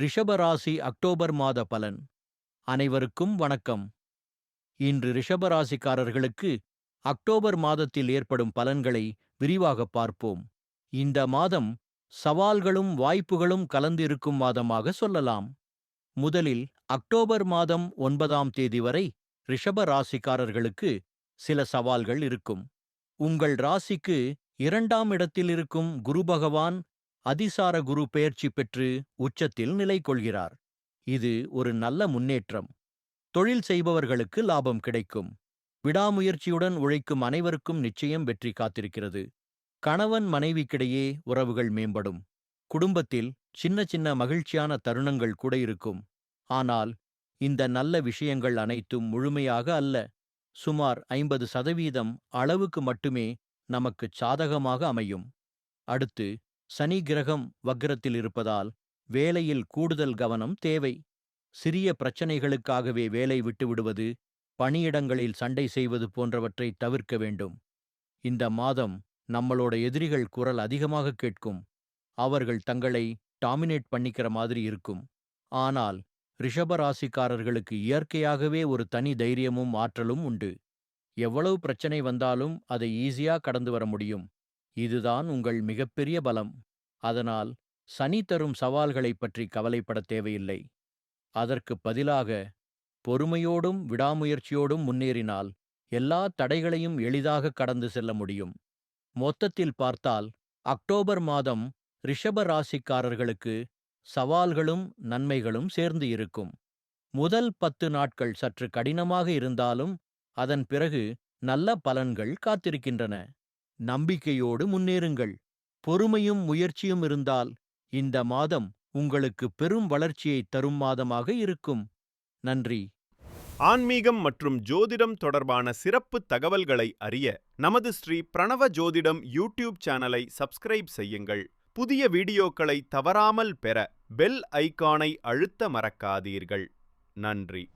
ரிஷபராசி அக்டோபர் மாத பலன். அனைவருக்கும் வணக்கம். இன்று ரிஷபராசிக்காரர்களுக்கு அக்டோபர் மாதத்தில் ஏற்படும் பலன்களை விரிவாக பார்ப்போம். இந்த மாதம் சவால்களும் வாய்ப்புகளும் கலந்திருக்கும் மாதமாக சொல்லலாம். முதலில் அக்டோபர் மாதம் ஒன்பதாம் தேதி வரை ரிஷப ராசிக்காரர்களுக்கு சில சவால்கள் இருக்கும். உங்கள் ராசிக்கு இரண்டாம் இடத்தில் இருக்கும் குரு பகவான் அதிசார குரு பெயர்ச்சி பெற்று உச்சத்தில் நிலை கொள்கிறார் இது ஒரு நல்ல முன்னேற்றம். தொழில் செய்பவர்களுக்கு லாபம் கிடைக்கும். விடாமுயற்சியுடன் உழைக்கும் அனைவருக்கும் நிச்சயம் வெற்றி காத்திருக்கிறது. கணவன் மனைவிக்கிடையே உறவுகள் மேம்படும். குடும்பத்தில் சின்ன சின்ன மகிழ்ச்சியான தருணங்கள் கூட இருக்கும். ஆனால் இந்த நல்ல விஷயங்கள் அனைத்தும் முழுமையாக அல்ல. சுமார் ஐம்பது சதவீதம் அளவுக்கு மட்டுமே நமக்கு சாதகமாக அமையும். அடுத்து சனி கிரகம் வக்ரத்தில் இருப்பதால் வேலையில் கூடுதல் கவனம் தேவை. சிறிய பிரச்சனைகளுக்காகவே வேலை விட்டுவிடுவது பணியிடங்களில் சண்டை செய்வது போன்றவற்றை தவிர்க்க வேண்டும். இந்த மாதம் நம்மளோட எதிரிகள் குரல் அதிகமாக கேட்கும். அவர்கள் தங்களை டாமினேட் பண்ணிக்கிற மாதிரி இருக்கும். ஆனால் ரிஷபராசிக்காரர்களுக்கு இயற்கையாகவே ஒரு தனி தைரியமும் ஆற்றலும் உண்டு. எவ்வளவு பிரச்சனை வந்தாலும் அதை ஈஸியா கடந்து வர முடியும். இதுதான் உங்கள் மிகப்பெரிய பலம். அதனால் சனி தரும் சவால்களைப் பற்றி கவலைப்பட தேவையில்லை. அதற்கு பதிலாக பொறுமையோடும் விடாமுயற்சியோடும் முன்னேறினால் எல்லா தடைகளையும் எளிதாக கடந்து செல்ல முடியும். மொத்தத்தில் பார்த்தால் அக்டோபர் மாதம் ரிஷப ராசிக்காரர்களுக்கு சவால்களும் நன்மைகளும் சேர்ந்து இருக்கும். முதல் பத்து நாட்கள் சற்று கடினமாக இருந்தாலும் அதன் பிறகு நல்ல பலன்கள் காத்திருக்கின்றன. நம்பிக்கையோடு முன்னேறுங்கள். பொறுமையும் முயற்சியும் இருந்தால் இந்த மாதம் உங்களுக்கு பெரும் வளர்ச்சியை தரும் மாதமாக இருக்கும். நன்றி. ஆன்மீகம் மற்றும் ஜோதிடம் தொடர்பான சிறப்பு தகவல்களை அறிய நமது ஸ்ரீ பிரணவ ஜோதிடம் யூடியூப் சேனலை சப்ஸ்கிரைப் செய்யுங்கள். புதிய வீடியோக்களை தவறாமல் பெற பெல் ஐகானை அழுத்த மறக்காதீர்கள். நன்றி.